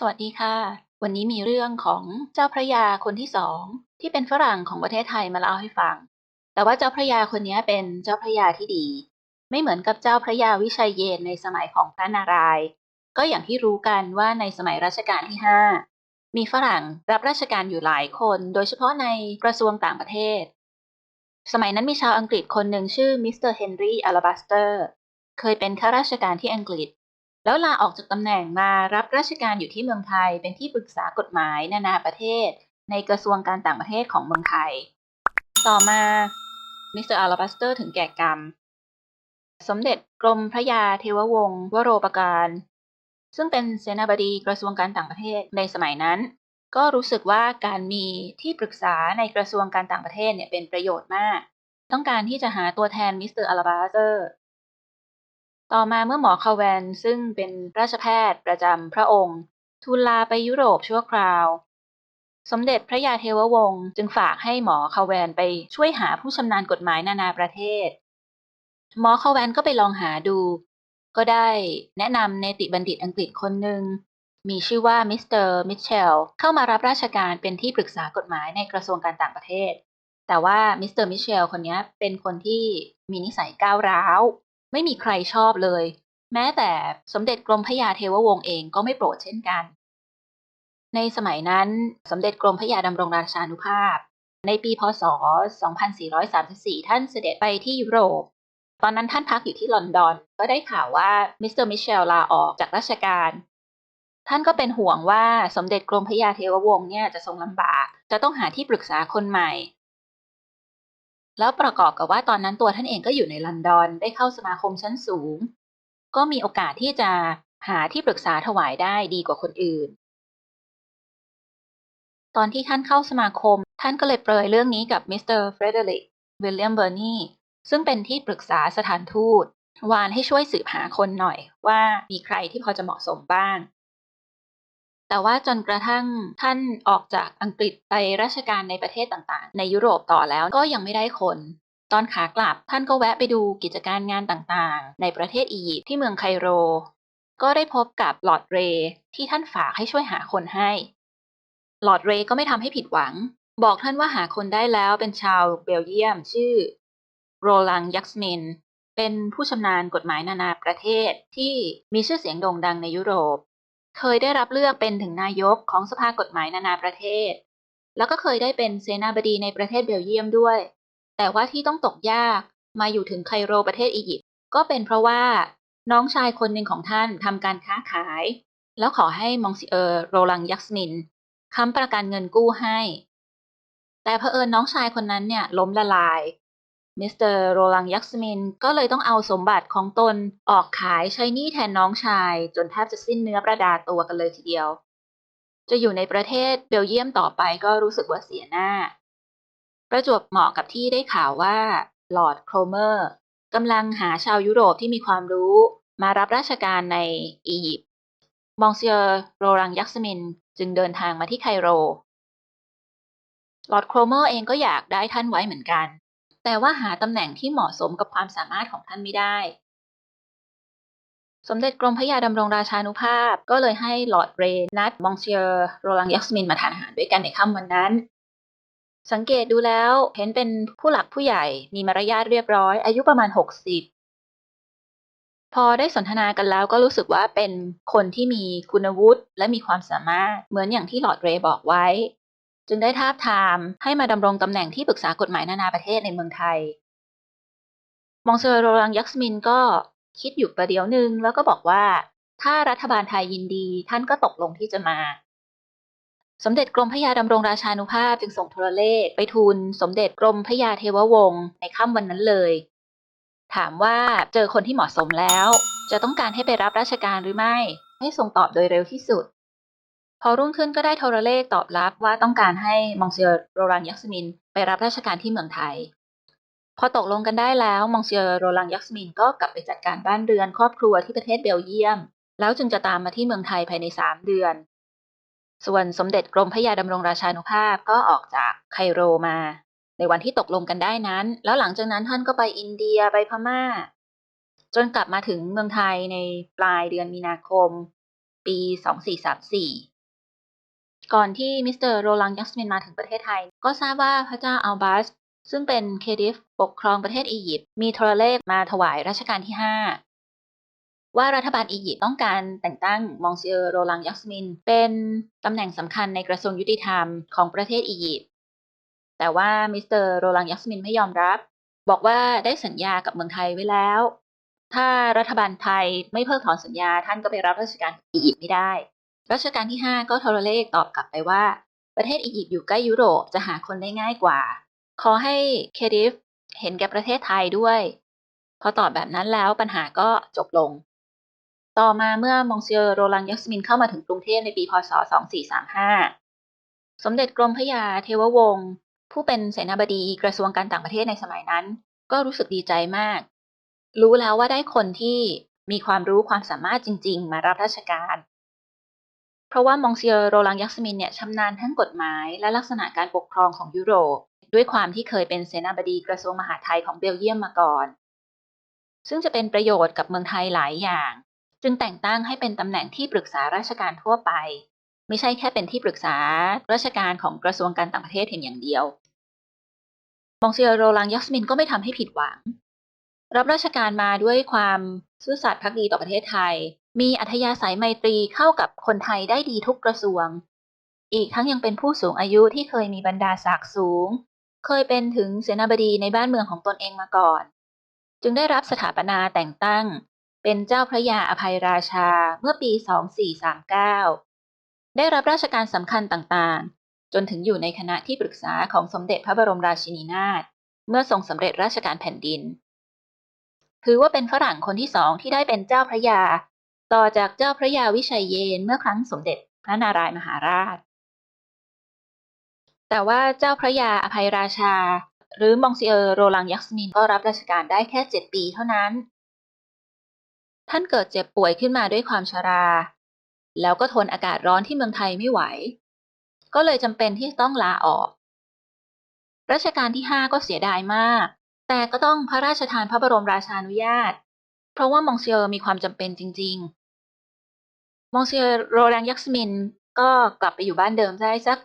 สวัสดีค่ะ วันนี้มีเรื่องของเจ้าพระยาคนที่สองที่เป็นฝรั่งของประเทศไทยมาเล่าให้ฟัง แต่ว่าเจ้าพระยาคนนี้เป็นเจ้าพระยาที่ดี ไม่เหมือนกับเจ้าพระยาวิชัยเยนในสมัยของพระนารายณ์ก็อย่างที่รู้กันว่าในสมัยรัชกาลที่5มีฝรั่งรับราชการอยู่หลายคน โดยเฉพาะในกระทรวงต่างประเทศ สมัยนั้นมีชาวอังกฤษคนหนึ่งชื่อมิสเตอร์เฮนรี่อลาบัสเตอร์เคยเป็นข้าราชการที่อังกฤษ แล้วลาออกจากตำแหน่งมารับราชการอยู่ที่เมืองไทย เป็นที่ปรึกษากฎหมายนานาประเทศ ในกระทรวงการต่างประเทศของเมืองไทย ต่อมามิสเตอร์อลาบัสเตอร์ถึงแก่กรรม สมเด็จกรมพระยาเทววงศ์วโรปการ ซึ่งเป็นเสนาบดีกระทรวงการต่างประเทศในสมัยนั้น ก็รู้สึกว่าการมีที่ปรึกษาในกระทรวงการต่างประเทศเนี่ยเป็นประโยชน์มาก ต้องการที่จะหาตัวแทนมิสเตอร์อลาบัสเตอร์ ต่อมาเมื่อหมอคาแวนซึ่งเป็นราชแพทย์ประจำพระองค์ทูลลาไปยุโรปชั่วคราว สมเด็จพระยาเทววงศ์จึงฝากให้หมอคาแวนไปช่วยหาผู้ชำนาญกฎหมายนานาประเทศ หมอคาแวนก็ไปลองหาดู ก็ได้แนะนำเนติบัณฑิตอังกฤษคนหนึ่งมีชื่อว่ามิสเตอร์มิเชลเข้ามารับราชการเป็นที่ปรึกษากฎหมายในกระทรวงการต่างประเทศ แต่ว่ามิสเตอร์มิเชลคนนี้เป็นคนที่มีนิสัยก้าวร้าว ไม่มีใครชอบเลย แม้แต่สมเด็จกรมพระยาเทววงศ์เองก็ไม่โปรดเช่นกัน ในสมัยนั้นสมเด็จกรมพระยาดำรงราชานุภาพ ในปีพศ 2434 ท่านเสด็จไปที่ยุโรป ตอนนั้นท่านพักอยู่ที่ลอนดอน ก็ได้ข่าวว่ามิสเตอร์มิเชลลาออกจากราชการ ท่านก็เป็นห่วงว่าสมเด็จกรมพระยาเทววงศ์เนี่ยจะทรงลำบาก จะต้องหาที่ปรึกษาคนใหม่ แล้วประกอบกับว่าตอนนั้นตัวท่านเองก็อยู่ในลอนดอนได้เข้าสมาคมชั้นสูง ก็มีโอกาสที่จะหาที่ปรึกษาถวายได้ดีกว่าคนอื่น ตอนที่ท่านเข้าสมาคม ท่านก็เลยเปรยเรื่องนี้กับมิสเตอร์เฟรเดริกวิลเลียมเบอร์นีซึ่งเป็นที่ปรึกษาสถานทูต วานให้ช่วยสืบหาคนหน่อยว่ามีใครที่พอจะเหมาะสมบ้าง แต่ว่าจนกระทั่งท่านออกจากอังกฤษไปราชการในประเทศต่างๆ ในยุโรปต่อแล้วก็ยังไม่ได้คนตอนขากลับท่านก็แวะไปดูกิจการงานต่างๆ ในประเทศอียิปต์ที่เมืองไคโร ก็ได้พบกับลอร์ดเรย์ที่ท่านฝากให้ช่วยหาคนให้ลอร์ดเรย์ก็ไม่ทำให้ผิดหวัง บอกท่านว่าหาคนได้แล้วเป็นชาวเบลเยียมชื่อโรลังยักษ์มินเป็นผู้ชำนาญกฎหมายนานาประเทศที่มีชื่อเสียงโด่งดังในยุโรป เคยได้รับเลือกเป็นถึงนายกของสภากฎหมายนานาประเทศ แล้วก็เคยได้เป็นเสนาบดีในประเทศเบลเยียมด้วย แต่ว่าที่ต้องตกยากมาอยู่ถึงไคโรประเทศอียิปต์ก็เป็นเพราะว่าน้องชายคนหนึ่งของท่านทำการค้าขาย แล้วขอให้มองซิเออร์โรลังยักษ์มินค้ำประกันเงินกู้ให้ แต่เผอิญน้องชายคนนั้นเนี่ยล้มละลาย มิสเตอร์โรลังยักษ์มินก็เลยต้องเอาสมบัติของตนออกขายใช้หนี้แทนน้องชาย จนแทบจะสิ้นเนื้อประดาตัวกันเลยทีเดียว จะอยู่ในประเทศเบลเยียมต่อไปก็รู้สึกว่าเสียหน้า ประจวบเหมาะกับที่ได้ข่าวว่าลอร์ดโครเมอร์กำลังหาชาวยุโรปที่มีความรู้มารับราชการในอียิปต์มองเซียร์โรลังยักษ์มินจึงเดินทางมาที่ไคโรลอร์ดโครเมอร์เองก็อยากได้ท่านไว้เหมือนกัน แต่ว่าหาตำแหน่งที่เหมาะสมกับความสามารถของท่านไม่ได้ สมเด็จกรมพระยาดำรงราชานุภาพ ก็เลยให้ลอร์ดเรย์นัดมองเซียร์โรลังยักษ์มินมาทานอาหารด้วยกันในค่ำวันนั้น สังเกตดูแล้วเห็นเป็นผู้หลักผู้ใหญ่มีมารยาทเรียบร้อย อายุประมาณ 60พอได้สนทนากันแล้วก็รู้สึกว่าเป็นคนที่มีคุณวุฒิและมีความสามารถเหมือนอย่างที่ลอร์ดเรย์บอกไว้ จึงได้ทาบทามให้มาดำรงตำแหน่งที่ปรึกษากฎหมายนานาประเทศในเมืองไทย มองเซอร์โรลังยักษ์มินก็คิดอยู่ประเดี๋ยวหนึ่งแล้วก็บอกว่า ถ้ารัฐบาลไทยยินดีท่านก็ตกลงที่จะมา สมเด็จกรมพระยาดำรงราชานุภาพจึงส่งโทรเลขไปทูลสมเด็จกรมพระยาเทววงศ์ในค่ำวันนั้นเลย ถามว่าเจอคนที่เหมาะสมแล้ว จะต้องการให้ไปรับราชการหรือไม่ ให้ทรงตอบโดยเร็วที่สุด พอรุ่งขึ้นก็ได้โทรเลขตอบรับว่าต้องการให้มองเซียร์โรลังยักษ์มินไปรับราชการที่เมืองไทย พอตกลงกันได้แล้วมองเซียร์โรลังยักษ์มินก็กลับไปจัดการบ้านเรือนครอบครัวที่ประเทศเบลเยียม แล้วจึงจะตามมาที่เมืองไทยภายในสามเดือน ส่วนสมเด็จกรมพระยาดำรงราชานุภาพก็ออกจากไคโรมา ในวันที่ตกลงกันได้นั้น แล้วหลังจากนั้นท่านก็ไปอินเดียไปพม่า จนกลับมาถึงเมืองไทยในปลายเดือนมีนาคมปปี2434 ก่อนที่มิสเตอร์โรลังยัสมินมาถึงประเทศไทย ก็ทราบว่าพระเจ้าอัลบัสซึ่งเป็นเคดิฟปกครองประเทศอียิปต์มีโทรเลขมาถวายรัชกาลที่ 5 ว่ารัฐบาลอียิปต์ต้องการแต่งตั้งมองเซียโรลังยัสมิน เป็นตำแหน่งสำคัญในกระทรวงยุติธรรมของประเทศอียิปต์แต่ว่ามิสเตอร์โรลังยัสมินไม่ยอมรับ บอกว่าได้สัญญากับเมืองไทยไว้แล้ว ถ้ารัฐบาลไทยไม่เพิกถอนสัญญาท่านก็ไปรับราชการอียิปต์ไม่ได้ รัชกาลที่ 5 ก็โทรเลขตอบกลับไปว่า ประเทศอียิปต์อยู่ใกล้ยุโรปจะหาคนได้ง่ายกว่า ขอให้เคดิฟเห็นแก่ประเทศไทยด้วย พอตอบแบบนั้นแล้วปัญหาก็จบลง ต่อมาเมื่อมองเซียโรลังยัสมินเข้ามาถึงกรุงเทพในปีพศ 2435 สมเด็จกรมพระยาเทววงศ์ผู้เป็นเสนาบดีกระทรวงการต่างประเทศในสมัยนั้น ก็รู้สึกดีใจมาก รู้แล้วว่าได้คนที่มีความรู้ความสามารถจริง ๆ มารับราชการ เพราะว่ามองเซียโรลังยักษ์มินเนี่ยชำนาญทั้งกฎหมายและลักษณะการปกครองของยุโรป ด้วยความที่เคยเป็นเสนาบดีกระทรวงมหาดไทยของเบลเยียมมาก่อน ซึ่งจะเป็นประโยชน์กับเมืองไทยหลายอย่าง จึงแต่งตั้งให้เป็นตำแหน่งที่ปรึกษาราชการทั่วไป ไม่ใช่แค่เป็นที่ปรึกษาราชการของกระทรวงการต่างประเทศเพียงอย่างเดียว มองเซียโรลังยักษมินก็ไม่ทำให้ผิดหวัง รับราชการมาด้วยความซื่อสัตย์พักดีต่อประเทศไทย มีอัธยาศัยไมตรีเข้ากับคนไทยได้ดีทุกกระทรวง อีกทั้งยังเป็นผู้สูงอายุที่เคยมีบรรดาศักดิ์สูง เคยเป็นถึงเสนาบดีในบ้านเมืองของตนเองมาก่อน จึงได้รับสถาปนาแต่งตั้ง เป็นเจ้าพระยาอภัยราชาเมื่อปี 2439 ได้รับราชการสำคัญต่างๆ จนถึงอยู่ในคณะที่ปรึกษาของสมเด็จพระบรมราชินีนาถเมื่อทรงสำเร็จราชการแผ่นดิน ถือว่าเป็นฝรั่งคนที่สองที่ได้เป็นเจ้าพระยา ต่อจากเจ้าพระยาวิชัยเยนเมื่อครั้งสมเด็จพระนารายมหาราช แต่ว่าเจ้าพระยาอภัยราชา หรือมองซิเออร์โรลังยักษ์มินก็รับราชการได้แค่เจ็ดปีเท่านั้น ท่านเกิดเจ็บป่วยขึ้นมาด้วยความชรา แล้วก็ทนอากาศร้อนที่เมืองไทยไม่ไหว ก็เลยจำเป็นที่ต้องลาออกรัชกาลที่ห้าก็เสียดายมาก แต่ก็ต้องพระราชทานพระบรมราชานุญาต เพราะว่ามองเซียร์มีความจำเป็นจริงๆ มองเซียร์โรแรงยักษ์มินก็กลับไปอยู่บ้านเดิมได้สัก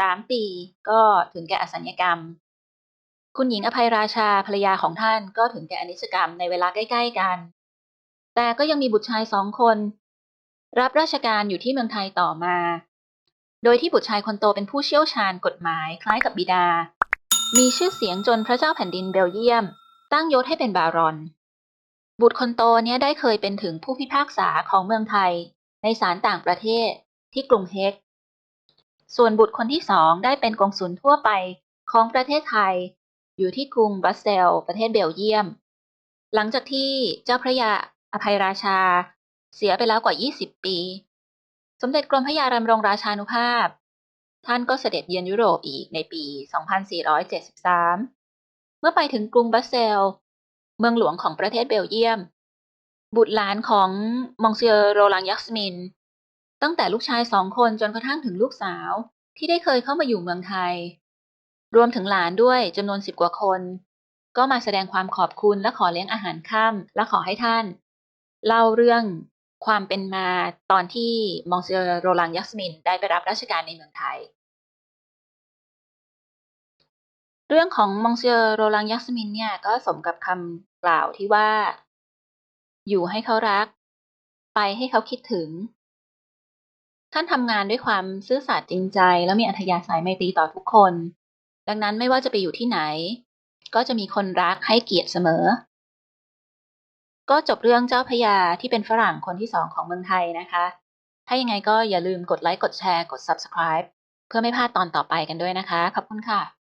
สามปี ก็ถึงแก่อสัญญกรรม คุณหญิงอภัยราชาภรรยาของท่านก็ถึงแก่อนิจกรรมในเวลาใกล้ ๆ กัน แต่ก็ยังมีบุตรชายสองคน รับราชการอยู่ที่เมืองไทยต่อมา โดยที่บุตรชายคนโตเป็นผู้เชี่ยวชาญกฎหมายคล้ายกับบิดา มีชื่อเสียงจนพระเจ้าแผ่นดินเบลเยียม ตั้งยศให้เป็นบารอน บุตรคนโตเนี้ยได้เคยเป็นถึงผู้พิพากษาของเมืองไทย ในศาลต่างประเทศที่กรุงเฮก ส่วนบุตรคนที่สองได้เป็นกงสุลทั่วไปของประเทศไทย อยู่ที่กรุงบรัสเซลประเทศเบลเยียม หลังจากที่เจ้าพระยาอภัยราชา เสียไปแล้วกว่า 20 ปี สมเด็จกรมพระยารำรงราชานุภาพ ท่านก็เสด็จเยือนยุโรปอีกในปี 2473 เมื่อไปถึงกรุงบรัสเซล เมืองหลวงของประเทศเบลเยียม บุตรหลานของมองเซียโรลังยักษ์มิน ตั้งแต่ลูกชายสองคนจนกระทั่งถึงลูกสาวที่ได้เคยเข้ามาอยู่เมืองไทย รวมถึงหลานด้วยจำนวนสิบกว่าคน ก็มาแสดงความขอบคุณและขอเลี้ยงอาหารค่ำและขอให้ท่าน เล่าเรื่องความเป็นมาตอนที่มองเซียโรลังยักษ์มินได้ไปรับราชการในเมืองไทย เรื่องของมองเซียโรลังยักษ์มินเนี่ยก็สมกับคำกล่าวที่ว่า อยู่ให้เขารัก ไปให้เขาคิดถึง ท่านทำงานด้วยความซื่อสัตย์จริงใจ แล้วมีอัธยาศัยไมตรีต่อทุกคน ดังนั้นไม่ว่าจะไปอยู่ที่ไหน ก็จะมีคนรักให้เกียรติเสมอ ก็จบเรื่องเจ้าพยาที่เป็นฝรั่งคนที่สองของเมืองไทยนะคะ ถ้ายังไงก็อย่าลืมกดไลค์กดแชร์กด subscribe เพื่อไม่พลาดตอนต่อไปกันด้วยนะคะ ขอบคุณค่ะ